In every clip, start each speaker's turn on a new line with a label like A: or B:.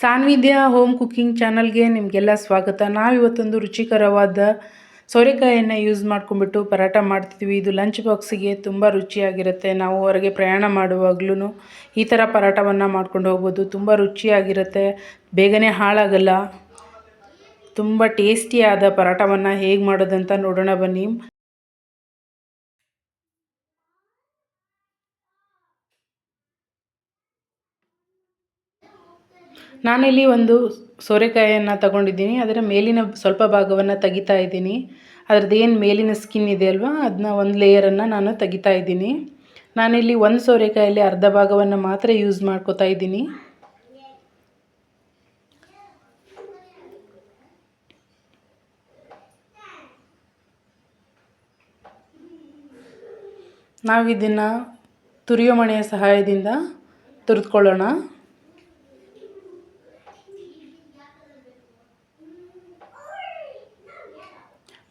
A: ಸಾನ್ವಿಧ್ಯ home cooking ಚಾನಲ್ಗೆ ನಿಮಗೆಲ್ಲ ಸ್ವಾಗತ. ನಾವು ಇವತ್ತೊಂದು ರುಚಿಕರವಾದ ಸೋರೆಕಾಯಿಯನ್ನು ಯೂಸ್ ಮಾಡ್ಕೊಂಡ್ಬಿಟ್ಟು ಪರಾಟ ಮಾಡ್ತಿದ್ವಿ. ಇದು ಲಂಚ್ ಬಾಕ್ಸಿಗೆ ತುಂಬ ರುಚಿಯಾಗಿರುತ್ತೆ. ನಾವು ಹೊರಗೆ ಪ್ರಯಾಣ ಮಾಡುವಾಗ್ಲೂ ಈ ಥರ ಪರಾಟವನ್ನು ಮಾಡ್ಕೊಂಡು ಹೋಗ್ಬೋದು. ತುಂಬ ರುಚಿಯಾಗಿರುತ್ತೆ. ಬೇಗನೆ ಹಾಳಾಗಲ್ಲ. ತುಂಬ ಟೇಸ್ಟಿಯಾದ ಪರಾಟವನ್ನು ಹೇಗೆ ಮಾಡೋದಂತ ನೋಡೋಣ ಬನ್ನಿ. ನಾನಿಲ್ಲಿ ಒಂದು ಸೋರೆಕಾಯಿಯನ್ನು ತಗೊಂಡಿದ್ದೀನಿ. ಅದರ ಮೇಲಿನ ಸ್ವಲ್ಪ ಭಾಗವನ್ನು ತೆಗಿತಾ ಇದ್ದೀನಿ. ಅದರದ್ದು ಮೇಲಿನ ಸ್ಕಿನ್ ಇದೆ ಅಲ್ವಾ ಅದನ್ನ ಒಂದು ಲೇಯರನ್ನು ನಾನು ತೆಗಿತಾ ಇದ್ದೀನಿ. ನಾನಿಲ್ಲಿ ಒಂದು ಸೋರೆಕಾಯಲ್ಲಿ ಅರ್ಧ ಭಾಗವನ್ನು ಮಾತ್ರ ಯೂಸ್ ಮಾಡ್ಕೋತಾ ಇದ್ದೀನಿ. ನಾವು ಇದನ್ನು ತುರಿಯೋ ಮಣೆಯ ಸಹಾಯದಿಂದ ತುರಿದುಕೊಳ್ಳೋಣ.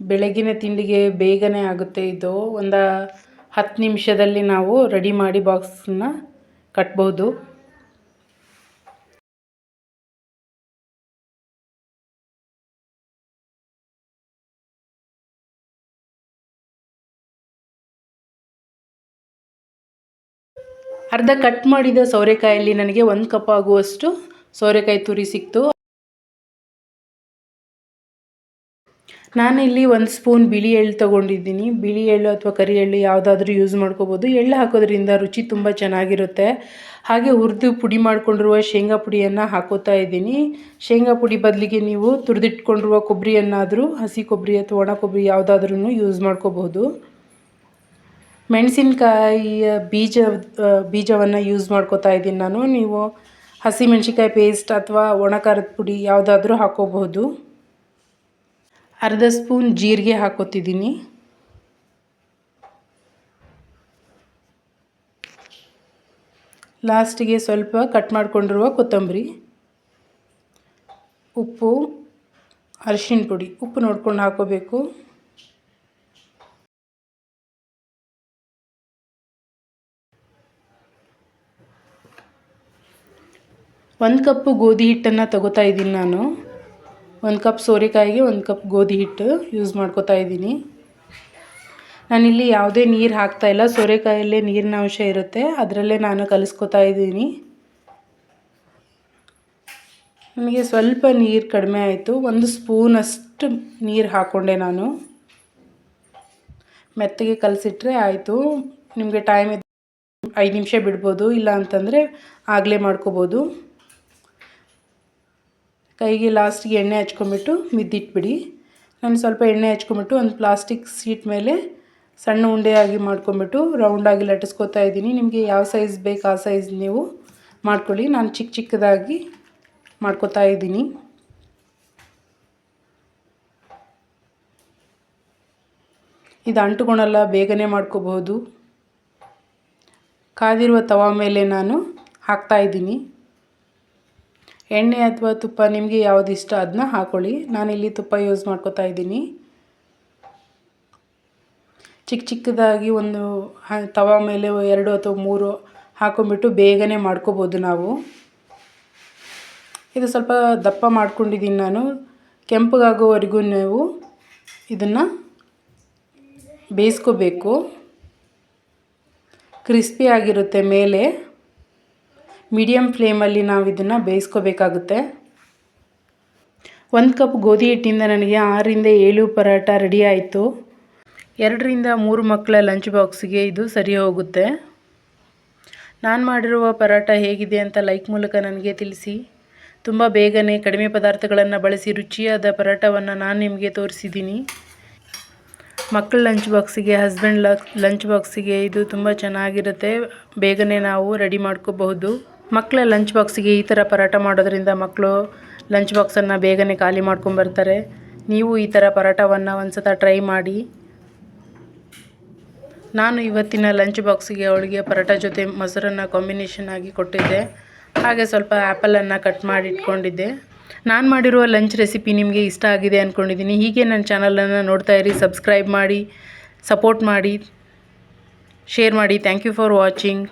A: ಬೆಳಗಿನ ತಿಂಡಿಗೆ ಬೇಗನೆ ಆಗುತ್ತೆ. ಇದು ಒಂದು ಹತ್ತು ನಿಮಿಷದಲ್ಲಿ ನಾವು ರೆಡಿ ಮಾಡಿ ಬಾಕ್ಸನ್ನ ಕಟ್ಬೋದು. ಅರ್ಧ ಕಟ್ ಮಾಡಿದ ಸೋರೆಕಾಯಲ್ಲಿ ನನಗೆ ಒಂದು ಕಪ್ ಆಗುವಷ್ಟು ಸೋರೆಕಾಯಿ ತುರಿ ಸಿಕ್ತು. ನಾನಿಲ್ಲಿ ಒಂದು ಸ್ಪೂನ್ ಬಿಳಿ ಎಳ್ಳು ತೊಗೊಂಡಿದ್ದೀನಿ. ಬಿಳಿ ಎಳ್ಳು ಅಥವಾ ಕರಿ ಎಳ್ಳು ಯಾವುದಾದ್ರೂ ಯೂಸ್ ಮಾಡ್ಕೋಬೋದು. ಎಳ್ಳು ಹಾಕೋದ್ರಿಂದ ರುಚಿ ತುಂಬ ಚೆನ್ನಾಗಿರುತ್ತೆ. ಹಾಗೆ ಹುರಿದು ಪುಡಿ ಮಾಡಿಕೊಂಡಿರುವ ಶೇಂಗಾ ಪುಡಿಯನ್ನು ಹಾಕೋತಾ ಇದ್ದೀನಿ. ಶೇಂಗಾ ಪುಡಿ ಬದಲಿಗೆ ನೀವು ತುರಿದಿಟ್ಕೊಂಡಿರುವ ಕೊಬ್ಬರಿಯನ್ನಾದರೂ ಹಸಿ ಕೊಬ್ಬರಿ ಅಥವಾ ಒಣ ಕೊಬ್ಬರಿ ಯಾವುದಾದ್ರೂ ಯೂಸ್ ಮಾಡ್ಕೋಬಹುದು ಮೆಣಸಿನ್ಕಾಯಿಯ ಬೀಜ ಬೀಜವನ್ನು ಯೂಸ್ ಮಾಡ್ಕೋತಾ ಇದ್ದೀನಿ ನಾನು. ನೀವು ಹಸಿ ಮೆಣಸಿನ್ಕಾಯಿ ಪೇಸ್ಟ್ ಅಥವಾ ಒಣ ಖಾರದ ಪುಡಿ ಯಾವುದಾದ್ರೂ ಹಾಕೋಬಹುದು ಅರ್ಧ ಸ್ಪೂನ್ ಜೀರಿಗೆ ಹಾಕೋತಿದ್ದೀನಿ. ಲಾಸ್ಟಿಗೆ ಸ್ವಲ್ಪ ಕಟ್ ಮಾಡಿಕೊಂಡಿರುವ ಕೊತ್ತಂಬರಿ. ಉಪ್ಪು, ಅರಿಶಿನ ಪುಡಿ. ಉಪ್ಪು ನೋಡ್ಕೊಂಡು ಹಾಕೋಬೇಕು. ಒಂದು ಕಪ್ಪು ಗೋಧಿ ಹಿಟ್ಟನ್ನು ತಗೋತಾ ಇದ್ದೀನಿ ನಾನು. ಒಂದು ಕಪ್ ಸೋರೆಕಾಯಿಗೆ ಒಂದು ಕಪ್ ಗೋಧಿ ಹಿಟ್ಟು ಯೂಸ್ ಮಾಡ್ಕೋತಾ ಇದ್ದೀನಿ. ನಾನಿಲ್ಲಿ ಯಾವುದೇ ನೀರು ಹಾಕ್ತಾಯಿಲ್ಲ ಸೋರೆಕಾಯಲ್ಲೇ ನೀರಿನ ಅಂಶ ಇರುತ್ತೆ. ಅದರಲ್ಲೇ ನಾನು ಕಲಿಸ್ಕೊತಾ ಇದ್ದೀನಿ. ನನಗೆ ಸ್ವಲ್ಪ ನೀರು ಕಡಿಮೆ ಆಯಿತು. ಒಂದು ಸ್ಪೂನಷ್ಟು ನೀರು ಹಾಕ್ಕೊಂಡೆ ನಾನು. ಮೆತ್ತಗೆ ಕಲಸಿಟ್ರೆ ಆಯಿತು. ನಿಮಗೆ ಟೈಮ್ ಐದು ನಿಮಿಷ ಬಿಡ್ಬೋದು. ಇಲ್ಲ ಅಂತಂದರೆ ಆಗಲೇ ಮಾಡ್ಕೋಬೋದು. ಕೈಗೆ ಲಾಸ್ಟಿಗೆ ಎಣ್ಣೆ ಹಚ್ಕೊಂಬಿಟ್ಟು ಮಿದ್ದಿಟ್ಬಿಡಿ. ನಾನು ಸ್ವಲ್ಪ ಎಣ್ಣೆ ಹಚ್ಕೊಂಬಿಟ್ಟು ಒಂದು ಪ್ಲಾಸ್ಟಿಕ್ ಸೀಟ್ ಮೇಲೆ ಸಣ್ಣ ಉಂಡೆಯಾಗಿ ಮಾಡ್ಕೊಂಬಿಟ್ಟು ರೌಂಡಾಗಿ ಲಟ್ಟಿಸ್ಕೊತಾ ಇದ್ದೀನಿ. ನಿಮಗೆ ಯಾವ ಸೈಜ್ ಬೇಕು ಆ ಸೈಜ್ ನೀವು ಮಾಡ್ಕೊಳ್ಳಿ. ನಾನು ಚಿಕ್ಕ ಚಿಕ್ಕದಾಗಿ ಮಾಡ್ಕೊತಾ ಇದ್ದೀನಿ. ಇದು ಅಂಟುಕೊಳ್ಳಲ್ಲ ಬೇಗನೆ ಮಾಡ್ಕೋಬಹುದು. ಕಾದಿರುವ ತವ ಮೇಲೆ ನಾನು ಹಾಕ್ತಾಯಿದ್ದೀನಿ ಎಣ್ಣೆ ಅಥವಾ ತುಪ್ಪ ನಿಮಗೆ ಯಾವುದು ಇಷ್ಟ ಅದನ್ನ ಹಾಕೊಳ್ಳಿ. ನಾನಿಲ್ಲಿ ತುಪ್ಪ ಯೂಸ್ ಮಾಡ್ಕೋತಾ ಇದ್ದೀನಿ. ಚಿಕ್ಕ ಚಿಕ್ಕದಾಗಿ ಒಂದು ತವ ಮೇಲೆ ಎರಡು ಅಥವಾ ಮೂರು ಹಾಕೊಂಡ್ಬಿಟ್ಟು ಬೇಗನೆ ಮಾಡ್ಕೋಬೋದು ನಾವು. ಇದು ಸ್ವಲ್ಪ ದಪ್ಪ ಮಾಡ್ಕೊಂಡಿದ್ದೀನಿ ನಾನು. ಕೆಂಪಗಾಗೋವರೆಗೂ ನೀವು ಇದನ್ನು ಬೇಯಿಸ್ಕೋಬೇಕು. ಕ್ರಿಸ್ಪಿ ಆಗಿರುತ್ತೆ ಮೇಲೆ. ಮೀಡಿಯಮ್ ಫ್ಲೇಮಲ್ಲಿ ನಾವು ಇದನ್ನು ಬೇಯಿಸ್ಕೋಬೇಕಾಗುತ್ತೆ. ಒಂದು ಕಪ್ ಗೋಧಿ ಹಿಟ್ಟಿಂದ ನನಗೆ ಆರರಿಂದ ಏಳು ಪರೋಟ ರೆಡಿ ಆಯಿತು. ಎರಡರಿಂದ ಮೂರು ಮಕ್ಕಳ ಲಂಚ್ ಬಾಕ್ಸಿಗೆ ಇದು ಸರಿ ಹೋಗುತ್ತೆ. ನಾನು ಮಾಡಿರುವ ಪರೋಟ ಹೇಗಿದೆ ಅಂತ ಲೈಕ್ ಮೂಲಕ ನನಗೆ ತಿಳಿಸಿ. ತುಂಬ ಬೇಗನೆ ಕಡಿಮೆ ಪದಾರ್ಥಗಳನ್ನು ಬಳಸಿ ರುಚಿಯಾದ ಪರೋಟವನ್ನು ನಾನು ನಿಮಗೆ ತೋರಿಸಿದ್ದೀನಿ. ಮಕ್ಕಳ ಲಂಚ್ ಬಾಕ್ಸಿಗೆ ಹಸ್ಬೆಂಡ್ ಲಂಚ್ ಬಾಕ್ಸಿಗೆ ಇದು ತುಂಬ ಚೆನ್ನಾಗಿರುತ್ತೆ. ಬೇಗನೆ ನಾವು ರೆಡಿ ಮಾಡ್ಕೋಬಹುದು. ಮಕ್ಕಳ ಲಂಚ್ ಬಾಕ್ಸಿಗೆ ಈ ಥರ ಪರಾಟ ಮಾಡೋದ್ರಿಂದ ಮಕ್ಕಳು ಲಂಚ್ ಬಾಕ್ಸನ್ನು ಬೇಗನೆ ಖಾಲಿ ಮಾಡ್ಕೊಂಬರ್ತಾರೆ ನೀವು ಈ ಥರ ಪರಾಟವನ್ನು ಒಂದು ಸತ ಟ್ರೈ ಮಾಡಿ. ನಾನು ಇವತ್ತಿನ ಲಂಚ್ ಬಾಕ್ಸಿಗೆ ಅವಳಿಗೆ ಪರಾಟ ಜೊತೆ ಮೊಸರನ್ನು ಕಾಂಬಿನೇಷನ್ ಆಗಿ ಕೊಟ್ಟಿದ್ದೆ. ಹಾಗೆ ಸ್ವಲ್ಪ ಆ್ಯಪಲನ್ನು ಕಟ್ ಮಾಡಿ ಇಟ್ಕೊಂಡಿದ್ದೆ. ನಾನು ಮಾಡಿರುವ ಲಂಚ್ ರೆಸಿಪಿ ನಿಮಗೆ ಇಷ್ಟ ಆಗಿದೆ ಅಂದ್ಕೊಂಡಿದ್ದೀನಿ ಹೀಗೆ ನನ್ನ ಚಾನಲನ್ನು ನೋಡ್ತಾ ಇರಿ ಸಬ್ಸ್ಕ್ರೈಬ್ ಮಾಡಿ ಸಪೋರ್ಟ್ ಮಾಡಿ ಶೇರ್ ಮಾಡಿ. Thank you for watching